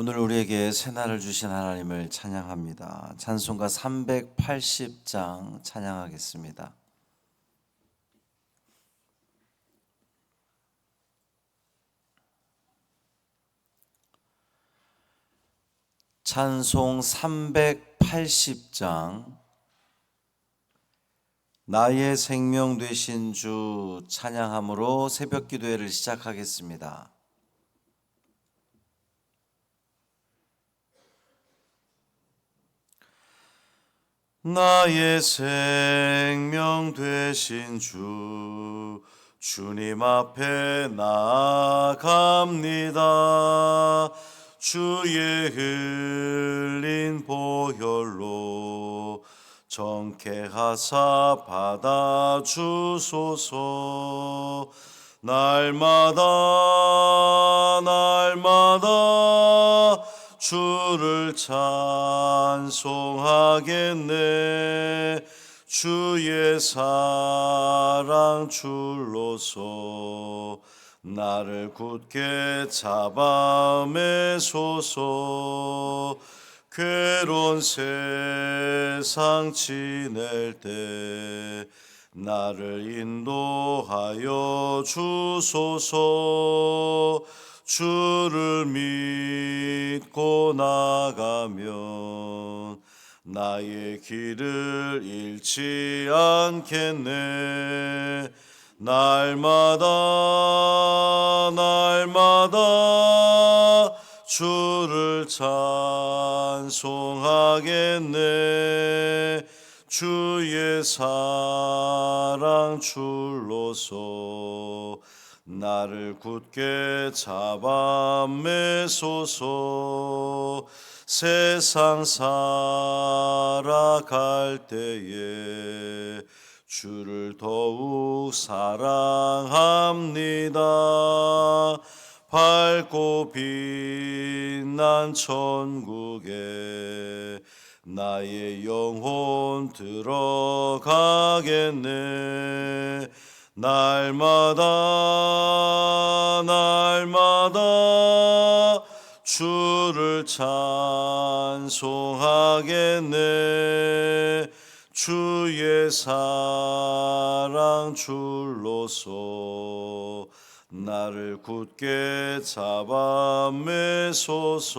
오늘 우리에게 새날을 주신 하나님을 찬양합니다. 찬송가 380장 찬양하겠습니다. 찬송 380장 나의 생명 되신 주 찬양함으로 새벽 기도회를 시작하겠습니다. 나의 생명 되신 주 주님 앞에 나아갑니다. 주의 흘린 보혈로 정케하사 받아 주소서. 날마다 날마다 주를 찬송하겠네. 주의 사랑 줄로서 나를 굳게 잡아 매소서. 괴로운 세상 지낼 때 나를 인도하여 주소서 주를 믿고 나가면 나의 길을 잃지 않겠네. 날마다 날마다 주를 찬송하겠네. 주의 사랑 줄로서 나를 굳게 잡아 매소서 세상 살아갈 때에 주를 더욱 사랑합니다. 밝고 빛난 천국에 나의 영혼 들어가겠네. 날마다 날마다 주를 찬송하겠네. 주의 사랑 줄로서 나를 굳게 잡아 매소서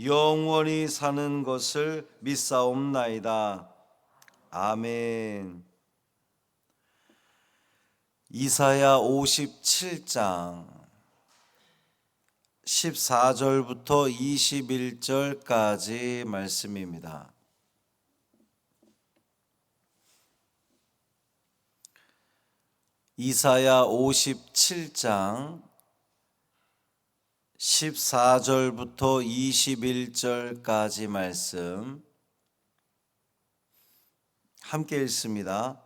영원히 사는 것을 믿사옵나이다. 아멘. 이사야 57장 14절부터 21절까지 말씀입니다. 이사야 57장 14절부터 21절까지 말씀 함께 읽습니다.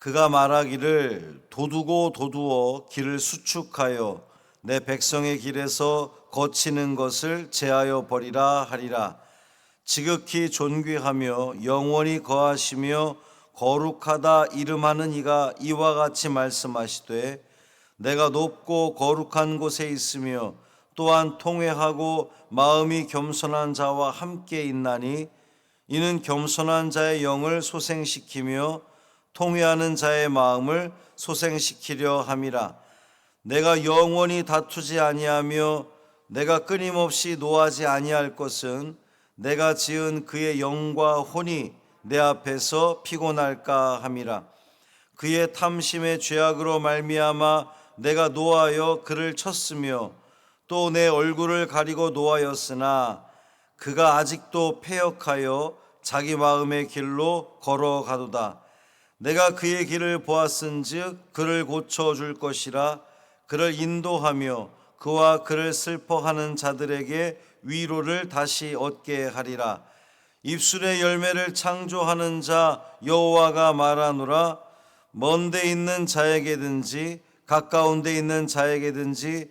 그가 말하기를 도두고 도두어 길을 수축하여 내 백성의 길에서 거치는 것을 제하여 버리라 하리라. 지극히 존귀하며 영원히 거하시며 거룩하다 이름하는 이가 이와 같이 말씀하시되 내가 높고 거룩한 곳에 있으며 또한 통회하고 마음이 겸손한 자와 함께 있나니 이는 겸손한 자의 영을 소생시키며 통회하는 자의 마음을 소생시키려 함이라. 내가 영원히 다투지 아니하며 내가 끊임없이 노하지 아니할 것은 내가 지은 그의 영과 혼이 내 앞에서 피곤할까 함이라. 그의 탐심의 죄악으로 말미암아 내가 노하여 그를 쳤으며 또 내 얼굴을 가리고 노하였으나 그가 아직도 패역하여 자기 마음의 길로 걸어가도다. 내가 그의 길을 보았은즉 그를 고쳐 줄 것이라 그를 인도하며 그와 그를 슬퍼하는 자들에게 위로를 다시 얻게 하리라. 입술의 열매를 창조하는 자 여호와가 말하노라. 먼데 있는 자에게든지 가까운 데 있는 자에게든지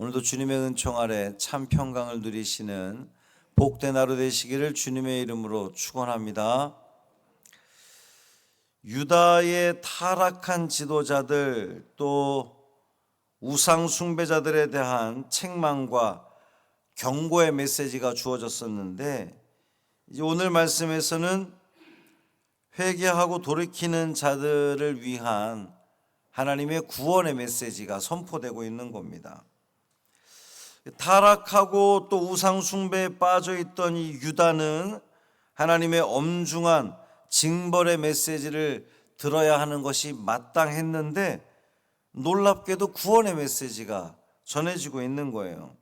오늘도 주님의 은총 아래 참 평강을 누리시는 복된 하루 되시기를 주님의 이름으로 축원합니다. 유다의 타락한 지도자들 또 우상 숭배자들에 대한 책망과 경고의 메시지가 주어졌었는데 오늘 말씀에서는 회개하고 돌이키는 자들을 위한 하나님의 구원의 메시지가 선포되고 있는 겁니다. 타락하고 또 우상 숭배에 빠져 있던 이 유다는 하나님의 엄중한 징벌의 메시지를 들어야 하는 것이 마땅했는데 놀랍게도 구원의 메시지가 전해지고 있는 거예요.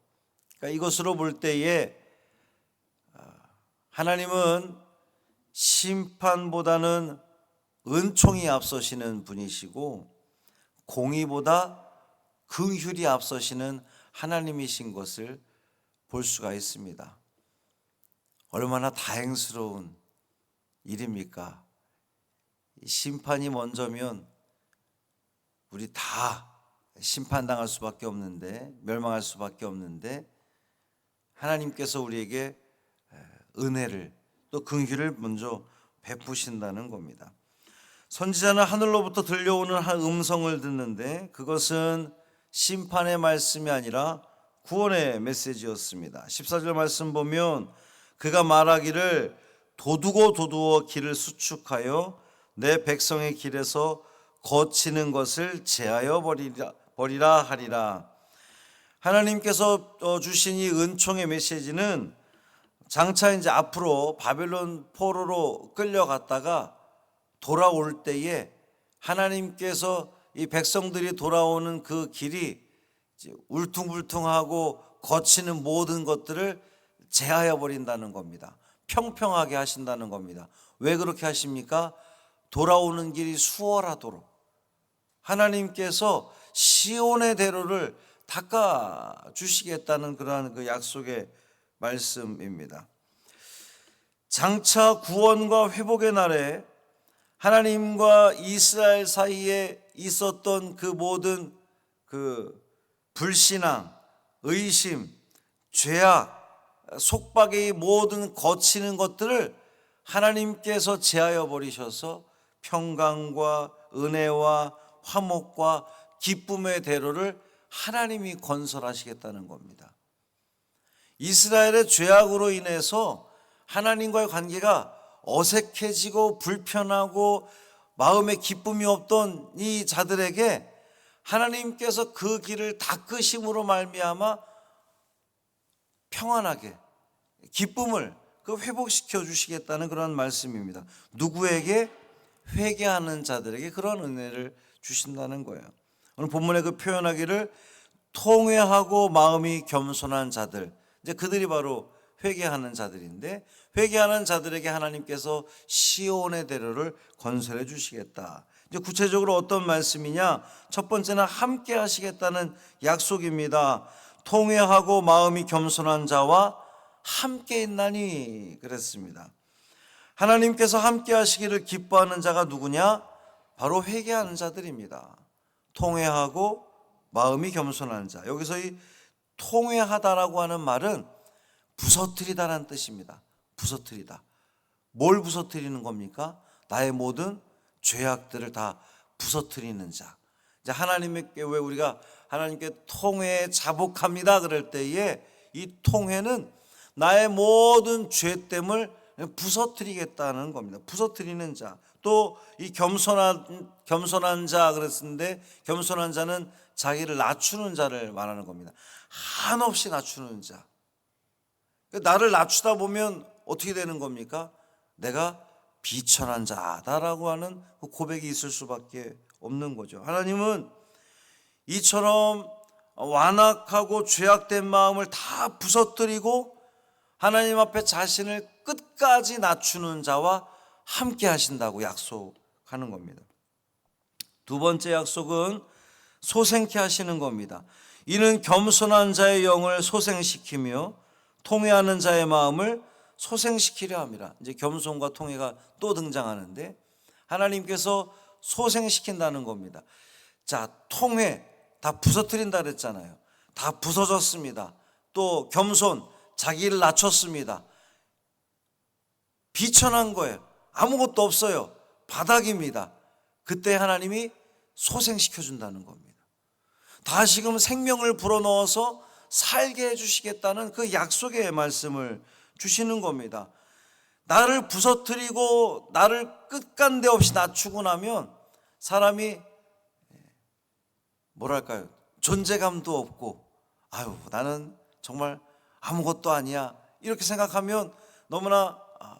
그러니까 이것으로 볼 때에 아, 하나님은 심판보다는 은총이 앞서시는 분이시고 공의보다 긍휼이 앞서시는 하나님이신 것을 볼 수가 있습니다. 얼마나 다행스러운 일입니까? 심판이 먼저면 우리 다 심판당할 수밖에 없는데 멸망할 수밖에 없는데 하나님께서 우리에게 은혜를 또 긍휼을 먼저 베푸신다는 겁니다. 선지자는 하늘로부터 들려오는 한 음성을 듣는데 그것은 심판의 말씀이 아니라 구원의 메시지였습니다. 14절 말씀 보면 그가 말하기를 도두고 도두어 길을 수축하여 내 백성의 길에서 거치는 것을 제하여 버리라, 버리라 하리라. 하나님께서 어, 주신 이 은총의 메시지는 장차 이제 앞으로 바벨론 포로로 끌려갔다가 돌아올 때에 하나님께서 이 백성들이 돌아오는 그 길이 울퉁불퉁하고 거치는 모든 것들을 제하여 버린다는 겁니다. 평평하게 하신다는 겁니다. 왜 그렇게 하십니까? 돌아오는 길이 수월하도록 하나님께서 시온의 대로를 닦아 주시겠다는 그러한 그 약속의 말씀입니다. 장차 구원과 회복의 날에 하나님과 이스라엘 사이에 있었던 그 모든 그 불신앙, 의심, 죄악, 속박의 모든 거치는 것들을 하나님께서 제하여 버리셔서 평강과 은혜와 화목과 기쁨의 대로를 하나님이 건설하시겠다는 겁니다. 이스라엘의 죄악으로 인해서 하나님과의 관계가 어색해지고 불편하고 마음에 기쁨이 없던 이 자들에게 하나님께서 그 길을 닦으심으로 말미암아 평안하게 기쁨을 그 회복시켜 주시겠다는 그런 말씀입니다. 누구에게 회개하는 자들에게 그런 은혜를 주신다는 거예요. 오늘 본문에 그 표현하기를 통회하고 마음이 겸손한 자들. 이제 그들이 바로 회개하는 자들인데 회개하는 자들에게 하나님께서 시온의 대로를 건설해 주시겠다. 이제 구체적으로 어떤 말씀이냐? 첫 번째는 함께 하시겠다는 약속입니다. 통회하고 마음이 겸손한 자와 함께 있나니 그랬습니다. 하나님께서 함께 하시기를 기뻐하는 자가 누구냐? 바로 회개하는 자들입니다. 통회하고 마음이 겸손한 자. 여기서 이 통회하다라고 하는 말은 부서뜨리다라는 뜻입니다. 부서뜨리다. 뭘 부서뜨리는 겁니까? 나의 모든 죄악들을 다 부서뜨리는 자. 이제 하나님께 왜 우리가 하나님께 통회에 자복합니다 그럴 때에 이 통회는 나의 모든 죄됨을 부서뜨리겠다는 겁니다. 부서뜨리는 자. 또 이 겸손한 겸손한 자 그랬는데 겸손한 자는 자기를 낮추는 자를 말하는 겁니다. 한없이 낮추는 자. 나를 낮추다 보면 어떻게 되는 겁니까? 내가 비천한 자다라고 하는 그 고백이 있을 수밖에 없는 거죠. 하나님은 이처럼 완악하고 죄악된 마음을 다 부서뜨리고 하나님 앞에 자신을 끝까지 낮추는 자와 함께 하신다고 약속하는 겁니다. 두 번째 약속은 소생케 하시는 겁니다. 이는 겸손한 자의 영을 소생시키며 통회하는 자의 마음을 소생시키려 합니다. 이제 겸손과 통회가 또 등장하는데 하나님께서 소생시킨다는 겁니다. 자, 통회 다 부서뜨린다 그랬잖아요. 다 부서졌습니다. 또 겸손 자기를 낮췄습니다. 비천한 거예요. 아무것도 없어요. 바닥입니다. 그때 하나님이 소생시켜 준다는 겁니다. 다시금 생명을 불어넣어서 살게 해주시겠다는 그 약속의 말씀을 주시는 겁니다. 나를 부서뜨리고 나를 끝간데 없이 낮추고 나면 사람이 뭐랄까요 존재감도 없고 아유 나는 정말 아무것도 아니야 이렇게 생각하면 너무나 아,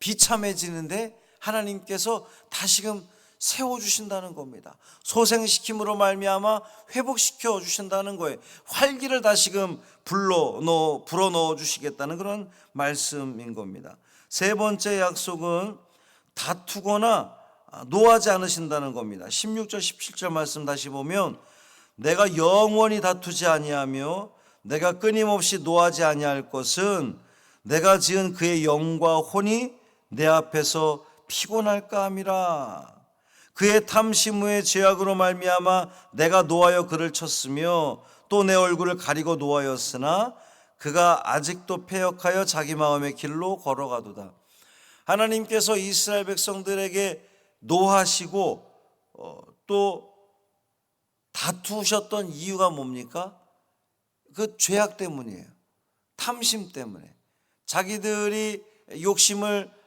비참해지는데 하나님께서 다시금 세워 주신다는 겁니다. 소생시킴으로 말미암아 회복시켜 주신다는 거예요. 활기를 다시금 불러 넣어 불어 넣어 주시겠다는 그런 말씀인 겁니다. 세 번째 약속은 다투거나 노하지 않으신다는 겁니다. 16절 17절 말씀 다시 보면 내가 영원히 다투지 아니하며 내가 끊임없이 노하지 아니할 것은 내가 지은 그의 영과 혼이 내 앞에서 피곤할까 함이라. 그의 탐심 후에 죄악으로 말미암아 내가 노하여 그를 쳤으며 또 내 얼굴을 가리고 노하였으나 그가 아직도 패역하여 자기 마음의 길로 걸어가도다. 하나님께서 이스라엘 백성들에게 노하시고 어, 또 다투셨던 이유가 뭡니까? 그 죄악 때문이에요. 탐심 때문에. 자기들이 욕심을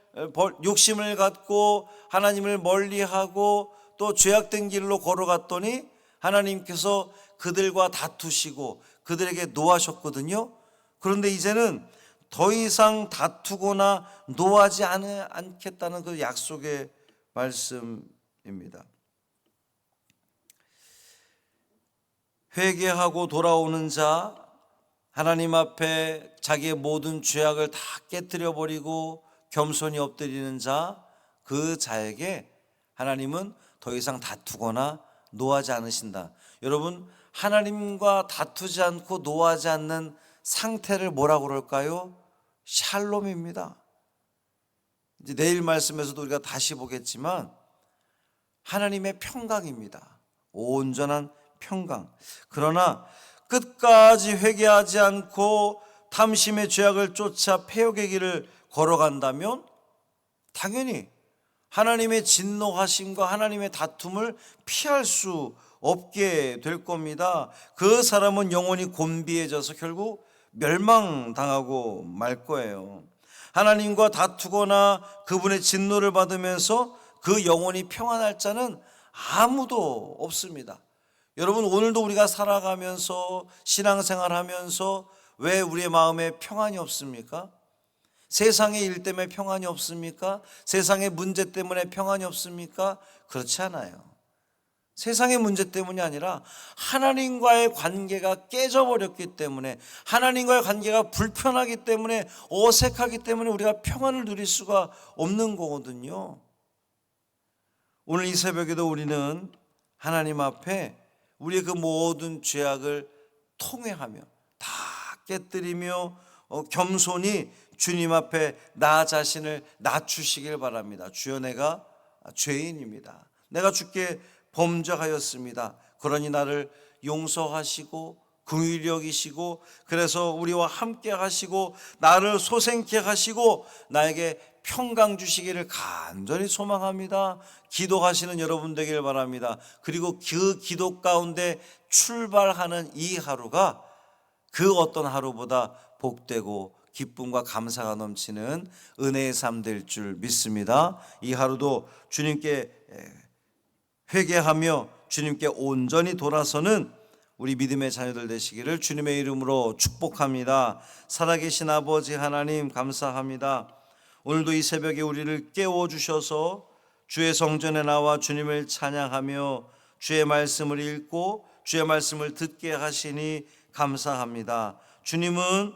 욕심을 갖고 하나님을 멀리하고 또 죄악된 길로 걸어갔더니 하나님께서 그들과 다투시고 그들에게 노하셨거든요. 그런데 이제는 더 이상 다투거나 노하지 않겠다는 그 약속의 말씀입니다. 회개하고 돌아오는 자, 하나님 앞에 자기의 모든 죄악을 다 깨뜨려 버리고 겸손히 엎드리는 자, 그 자에게 하나님은 더 이상 다투거나 노하지 않으신다. 여러분, 하나님과 다투지 않고 노하지 않는 상태를 뭐라고 그럴까요? 샬롬입니다. 이제 내일 말씀에서도 우리가 다시 보겠지만 하나님의 평강입니다. 온전한 평강. 그러나 끝까지 회개하지 않고 탐심의 죄악을 쫓아 폐역의 길을 걸어간다면 당연히 하나님의 진노하심과 하나님의 다툼을 피할 수 없게 될 겁니다. 그 사람은 영원히 곤비해져서 결국 멸망당하고 말 거예요. 하나님과 다투거나 그분의 진노를 받으면서 그 영혼이 평안할 자는 아무도 없습니다. 여러분 오늘도 우리가 살아가면서 신앙생활 하면서 왜 우리의 마음에 평안이 없습니까? 세상의 일 때문에 평안이 없습니까? 세상의 문제 때문에 평안이 없습니까? 그렇지 않아요. 세상의 문제 때문이 아니라 하나님과의 관계가 깨져버렸기 때문에 하나님과의 관계가 불편하기 때문에 어색하기 때문에 우리가 평안을 누릴 수가 없는 거거든요. 오늘 이 새벽에도 우리는 하나님 앞에 우리의 그 모든 죄악을 통회하며 다 깨뜨리며 어, 겸손히 주님 앞에 나 자신을 낮추시길 바랍니다. 주여 내가 죄인입니다. 내가 주께 범죄하였습니다. 그러니 나를 용서하시고 긍휼히 여기시고 그래서 우리와 함께 하시고 나를 소생케 하시고 나에게 평강 주시기를 간절히 소망합니다. 기도하시는 여러분 되길 바랍니다. 그리고 그 기도 가운데 출발하는 이 하루가 그 어떤 하루보다 복되고 기쁨과 감사가 넘치는 은혜의 삶 될 줄 믿습니다. 이 하루도 주님께 회개하며 주님께 온전히 돌아서는 우리 믿음의 자녀들 되시기를 주님의 이름으로 축복합니다. 살아계신 아버지 하나님 감사합니다. 오늘도 이 새벽에 우리를 깨워 주셔서 주의 성전에 나와 주님을 찬양하며 주의 말씀을 읽고 주의 말씀을 듣게 하시니 감사합니다. 주님은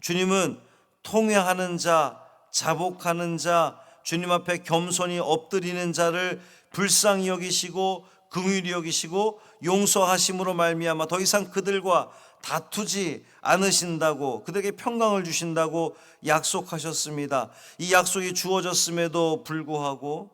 주님은 통회하는 자, 자복하는 자, 주님 앞에 겸손히 엎드리는 자를 불쌍히 여기시고 긍휼히 여기시고 용서하심으로 말미암아 더 이상 그들과 다투지 않으신다고 그들에게 평강을 주신다고 약속하셨습니다. 이 약속이 주어졌음에도 불구하고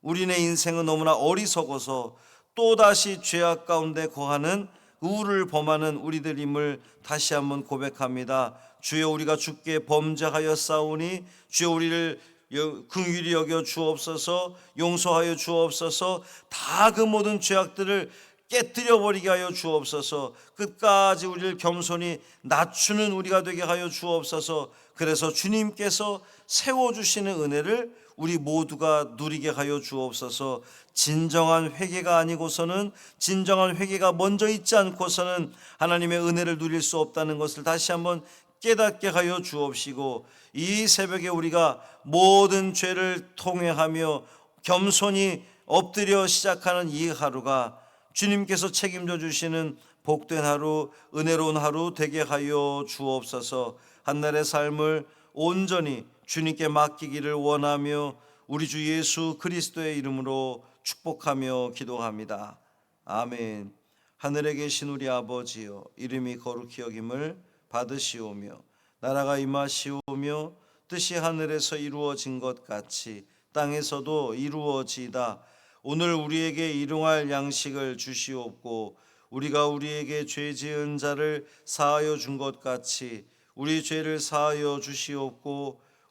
우리네 인생은 너무나 어리석어서 또다시 죄악 가운데 거하는 우를 범하는 우리들임을 다시 한번 고백합니다. 주여 우리가 주께 범죄하여 싸우니 주여 우리를 여- 긍휼히 여겨 주옵소서 용서하여 주옵소서 다 그 모든 죄악들을 깨뜨려 버리게 하여 주옵소서 끝까지 우리를 겸손히 낮추는 우리가 되게 하여 주옵소서 그래서 주님께서 세워 주시는 은혜를 우리 모두가 누리게 하여 주옵소서 진정한 회개가 아니고서는 진정한 회개가 먼저 있지 않고서는 하나님의 은혜를 누릴 수 없다는 것을 다시 한번 깨닫게 하여 주옵시고 이 새벽에 우리가 모든 죄를 통회하며 겸손히 엎드려 시작하는 이 하루가 주님께서 책임져 주시는 복된 하루, 은혜로운 하루 되게 하여 주옵소서. 한날의 삶을 온전히 주님께 맡기기를 원하며 우리 주 예수 그리스도의 이름으로 축복하며 기도합니다. 아멘. 하늘에 계신 우리 아버지여 이름이 거룩히 여김을 받으시오며 나라가 임하시오며 뜻이 하늘에서 이루어진 것 같이 땅에서도 이루어지이다. 오늘 우리에게 일용할 양식을 주시옵고 우리가 우리에게 죄 지은 자를 사하여 준 것 같이 우리 죄를 사하여 주시옵고